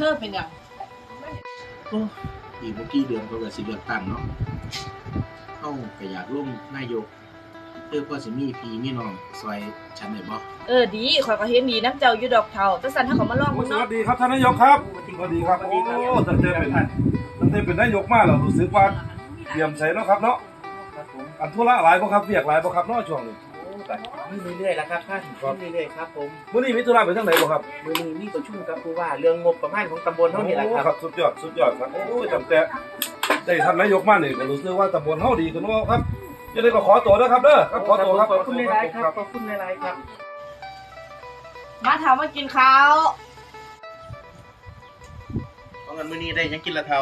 ธอเป็นหยังโอ้อีกเมื่อกี้เดือนเขาก็สิเลือกตั้งเนาะเฮาก็อยากลงนายกเพื่อพอสิมีพี่มีน้องซอยฉันได้บ่เออดีข่อยก็เห็นดีน้ำเจ้าอยู่ดอกเทาแต่สันถ้าเขามาลองมึงสเนาะวัสดีครับท่านนายกครับสวัสดีครับโอ้ตั้งแต่เป็นตั้งแต่เป็นนายกมาแล้วรู้สึกว่าเยี่ยมใสเนาะครับเนาะครับผมอันธุระหลายบ่ครับเรียกหลายบ่ครับเนาะช่วงนี้ โอ้แบบนี่เรื่อยๆแล้วครับท่านนี่เรื่อยๆครับผมมื้อนี้มีธุระไปทางไหนบ่ครับมือนี้มีประชุมกับผู้ว่าเรื่องงบประมาณของตำบลเท่านี้แหละโอ้ครับครับ สุดยอดสุดยอดครับโอ้ยตั้งแต่ได้ท่านนายกมานี่ก็รู้สึกว่าตำบลเฮาดีขึ้นเนาะครับจะได้ก็ขอตัวนะครับเด้อครับขอตัวครับขอบคุณหลายๆครับขอบคุณหลายๆครับ มาถามมากินข้าวเพราะงั้นมื้อนี้ได้หยังกินละเทา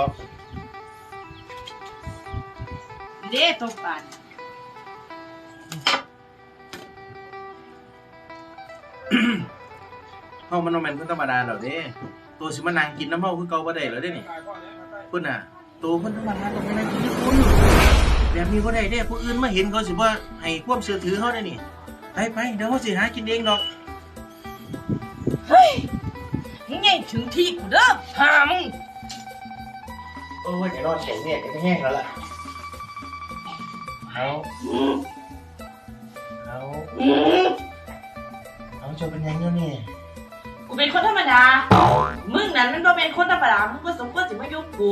เด้ตบปาน เฮามันบ่แม่นคนธรรมดาดอกเด้ตัวสิมานั่งกินน้ำเฮาคือเก่าบ่ได้แล้วเด้นี่เพิ่นน่ะตัวคนธรรมดาต้องมานั่งกินที่คุณแบบนี้บ่ได้เด้ผู้อื่นมาเห็นเขาสิว่าให้ความเชื่อถือเฮาได้นี่ไปไปเดี๋ยวเฮาสิหากินเองดอกเฮ้ยยังไงถึงที่กูเด้อหามึงโอ้ยจะรอดเสียงเนี่ยจะแห้งแล้วล่ะเอาเอา จะเป็นยังไงเนี่ยกูเป็นคนธรรมดา มึงนั้นมันบ่เป็นคนธรรมดา มึงก็สมควรสิมายุ่งกู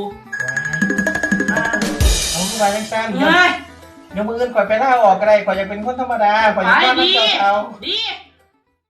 เอาขึ้นมาสั้นๆเดี๋ยวเฮ้ยเดี๋ยวมืออื่นข่อยไปล่าออกก็ได้ข่อยอยากเป็นคนธรรมดาข่อยอยากไปเป็นดีน้ำเจ้าเขาดี